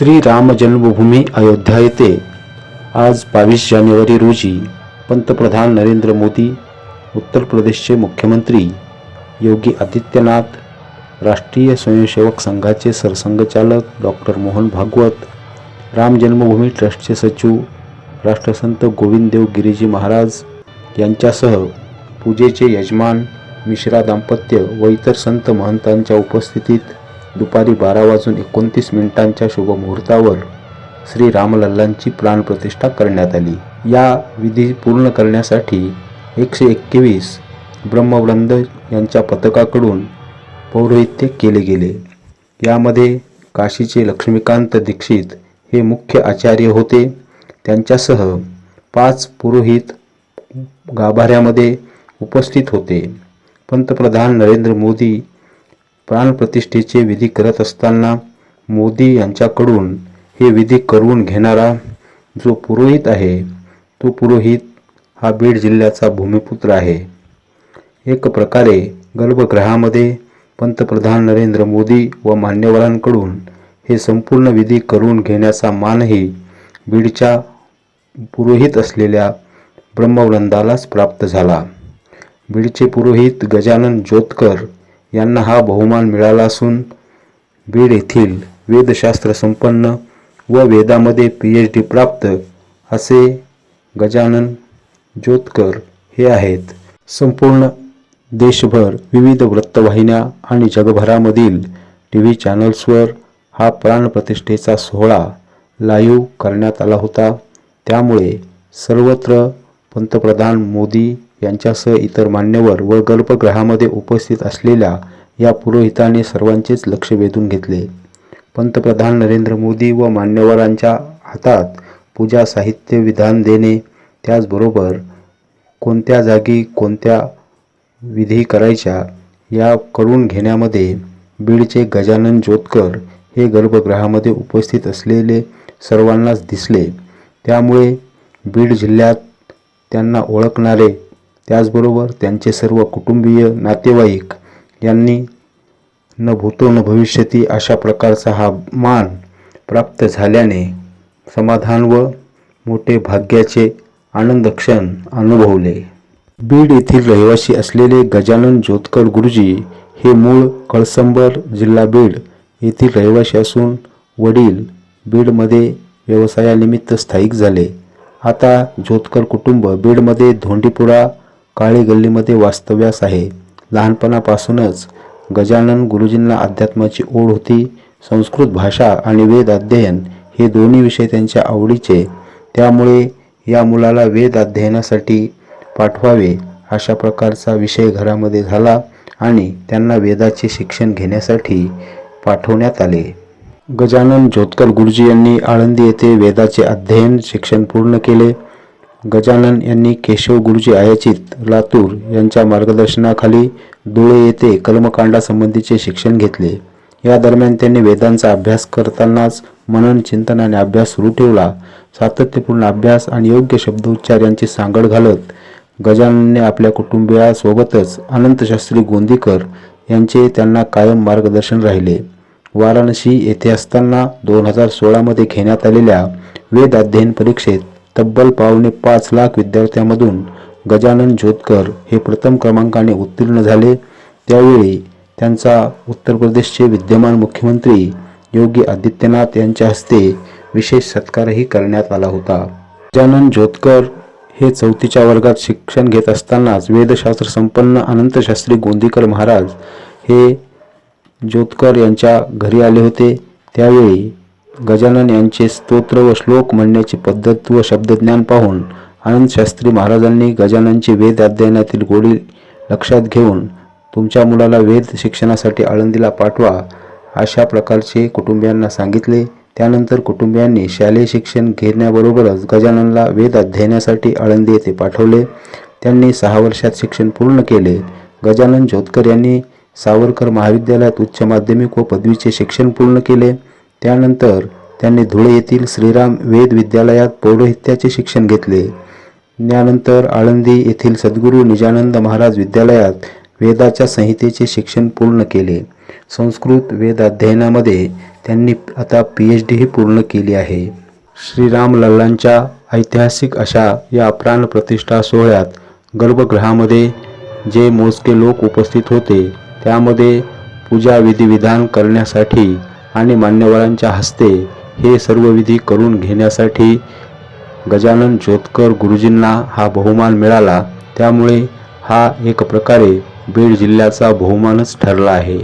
श्री राम जन्मभूमी अयोध्या येथे आज बावीस जानेवारी रोजी पंतप्रधान नरेंद्र मोदी उत्तर प्रदेशचे मुख्यमंत्री योगी आदित्यनाथ राष्ट्रीय स्वयंसेवक संघाचे सरसंघचालक डॉक्टर मोहन भागवत राम जन्मभूमी ट्रस्टचे सचिव राष्ट्रसंत गोविंददेव गिरीजी महाराज यांच्यासह पूजेचे यजमान मिश्रा दाम्पत्य व इतर संत महंतांच्या उपस्थितीत दुपारी बारा वाजून एकोणतीस मिनिटांच्या शुभमुहूर्तावर श्री रामलल्लांची प्राणप्रतिष्ठा करण्यात आली. या विधी पूर्ण करण्यासाठी एकशे एकवीस ब्रह्मवृंद यांच्या पथकाकडून पौरोहित्य केले गेले. यामध्ये काशीचे लक्ष्मीकांत दीक्षित हे मुख्य आचार्य होते. त्यांच्यासह पाच पुरोहित गाभाऱ्यामध्ये उपस्थित होते. पंतप्रधान नरेंद्र मोदी प्राणप्रतिष्ठेचे विधी करत असताना मोदी यांच्याकडून हे विधी करून घेणारा जो पुरोहित आहे तो पुरोहित हा बीड जिल्ह्याचा भूमिपुत्र आहे. एक प्रकारे गर्भगृहामध्ये पंतप्रधान नरेंद्र मोदी व मान्यवरांकडून हे संपूर्ण विधी करून घेण्याचा मानही बीडच्या पुरोहित असलेल्या ब्रह्मवृंदालाच प्राप्त झाला. बीडचे पुरोहित गजानन जोतकर यांना हा बहुमान मिळाला असून बीड येथील वेदशास्त्र संपन्न व वेदामध्ये पी एच डी प्राप्त असे गजानन ज्योतकर हे आहेत. संपूर्ण देशभर विविध वृत्तवाहिन्या आणि जगभरामधील टी व्ही चॅनल्सवर हा प्राणप्रतिष्ठेचा सोहळा लाईव्ह करण्यात आला होता. त्यामुळे सर्वत्र पंतप्रधान मोदी यांच्यासह इतर मान्यवर व गर्भगृहामध्ये उपस्थित असलेल्या या पुरोहिताने सर्वांचेच लक्ष वेधून घेतले. पंतप्रधान नरेंद्र मोदी व मान्यवरांच्या हातात पूजा साहित्य विधान देणे त्याचबरोबर कोणत्या जागी कोणत्या विधी करायच्या या करून घेण्यामध्ये बीडचे गजानन जोतकर हे गर्भगृहामध्ये उपस्थित असलेले सर्वांनाच दिसले. त्यामुळे बीड जिल्ह्यात त्यांना ओळखणारे त्याचबरोबर त्यांचे सर्व कुटुंबीय नातेवाईक यांनी न भूतो न भविष्यती अशा प्रकारचा हा मान प्राप्त झाल्याने समाधान व मोठे भाग्याचे आनंद क्षण अनुभवले. बीड येथील रहिवासी असलेले गजानन जोतकर गुरुजी हे मूळ कळसंबर जिल्हा बीड येथील रहिवासी असून वडील बीडमध्ये व्यवसायानिमित्त स्थायिक झाले. आता जोतकर कुटुंब बीडमध्ये धोंडीपुरा काळी गल्लीमध्ये वास्तव्यास आहे. लहानपणापासूनच गजानन गुरुजींना अध्यात्माची ओढ होती. संस्कृत भाषा आणि वेद अध्ययन हे दोन्ही विषय त्यांच्या आवडीचे. त्यामुळे या मुलाला वेद अध्ययनासाठी पाठवावे अशा प्रकारचा विषय घरामध्ये झाला आणि त्यांना वेदाचे शिक्षण घेण्यासाठी पाठवण्यात आले. गजानन जोतकर गुरुजी यांनी आळंदी येथे वेदाचे अध्ययन शिक्षण पूर्ण केले. गजानन यांनी केशव गुरुजी आयाचित लातूर यांच्या मार्गदर्शनाखाली धुळे येथे कलमकांडासंबंधीचे शिक्षण घेतले. या दरम्यान त्यांनी वेदांचा अभ्यास करतानाच मनन चिंतन आणि अभ्यास सुरू ठेवला. सातत्यपूर्ण अभ्यास आणि योग्य शब्दोच्चार यांची सांगड घालत गजाननने आपल्या कुटुंबियासोबतच अनंतशास्त्री गोंदीकर यांचे त्यांना कायम मार्गदर्शन राहिले. वाराणसी येथे असताना दोन हजार सोळामध्ये घेण्यात आलेल्या वेद अध्ययन परीक्षेत तब्बल पावणे पाच लाख विद्यार्थ्यांमधून गजानन ज्योतकर हे प्रथम क्रमांकाने उत्तीर्ण झाले. त्यावेळी त्यांचा उत्तर प्रदेशचे विद्यमान मुख्यमंत्री योगी आदित्यनाथ यांच्या हस्ते विशेष सत्कारही करण्यात आला होता. गजानन ज्योतकर हे चौथीच्या वर्गात शिक्षण घेत असतानाच वेदशास्त्र संपन्न अनंतशास्त्री गोंदीकर महाराज हे जोतकर यांच्या घरी आले होते. त्यावेळी गजानन यांचे स्तोत्र व श्लोक म्हणण्याची पद्धत व शब्दज्ञान पाहून आनंद शास्त्री महाराजांनी गजाननचे वेद अध्ययनातील गोडी लक्षात घेऊन तुमच्या मुलाला वेद शिक्षणासाठी आळंदीला पाठवा अशा प्रकारचे कुटुंबियांना सांगितले. त्यानंतर कुटुंबियांनी शालेय शिक्षण घेण्याबरोबरच गजाननला वेद अध्ययनासाठी आळंदी येथे पाठवले. त्यांनी सहा वर्षात शिक्षण पूर्ण केले. गजानन जोतकर यांनी सावरकर महाविद्यालयात उच्च माध्यमिक व पदवीचे शिक्षण पूर्ण केले. त्यानंतर त्यांनी धुळे येथील श्रीराम वेद विद्यालयात पौरोहित्याचे शिक्षण घेतले. त्यानंतर आळंदी येथील सद्गुरू निजानंद महाराज विद्यालयात वेदाच्या संहितेचे शिक्षण पूर्ण केले. संस्कृत वेद अध्ययनामध्ये त्यांनी आता पी एच डीही पूर्ण केली आहे. श्रीराम लल्लांच्या ऐतिहासिक अशा या प्राण प्रतिष्ठा सोहळ्यात गर्भगृहामध्ये जे मोजके लोक उपस्थित होते त्यामध्ये पूजा विधिविधान करण्यासाठी आणि मान्यवरांच्या हस्ते हे सर्व विधी करून घेण्यासाठी गजानन जोतकर गुरुजींना हा बहुमान मिळाला. त्यामुळे हा एक प्रकारे बीड जिल्ह्याचा बहुमानच ठरला आहे.